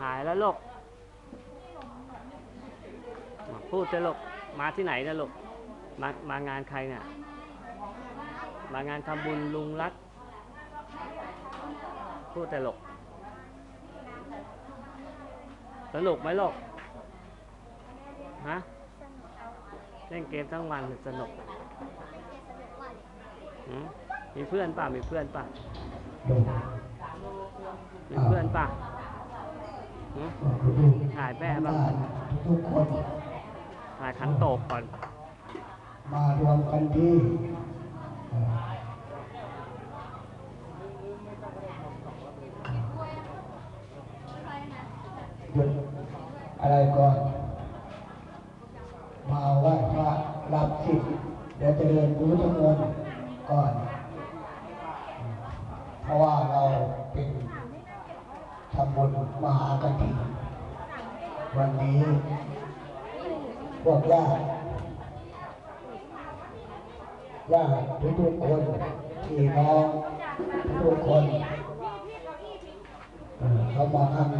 หายแล้วลูกมาพูดจะลูกมาที่ไหนนะลูกมามางานใครเนี่ยมางานทำบุญลุงรัตพูดแต่ลกสนุกไหมลูกฮะเล่นเกมทั้งวันสนุกมีเพื่อนป่ะมีเพื่อนป่ะมีเพื่อนป่ะ ถ่ายแม่บ้างทุกคนถ่ายขันโตกก่อน มารวมกันที่หยุดอะไรก่อน มาไหว้พระรับสิทธิ์เดี๋ยวจะเดินรู้จำนวนก่อน เพราะว่าเราเป็นำบุญมหากฐินวันนี้พวกญาติญาติทุกๆคนพี่น้องทุกคนเอ่อเขามาข้างใน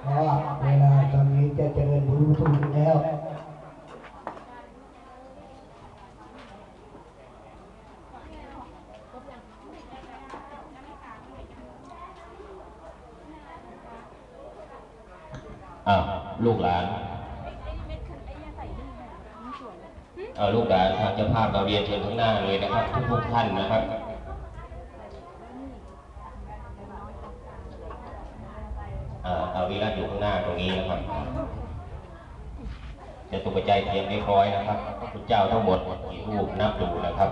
เพราะว่าเวลาตอนนี้จะเจริญรู้ทุกแล้ว อ้าวลูกหลานเออลูกหลานทางเจ้าภาพเราเรียนเชิญข้งหน้าเลยนะครับทุกทุกท่านนะครับเอาวิรัตอยู่ข้างหน้าตรงนี้นะครับจะตุกใจเตรียมเรียบร้อยนะครับพระคุณเจ้าทั้งหมดกี่รูปนับดูนะครับ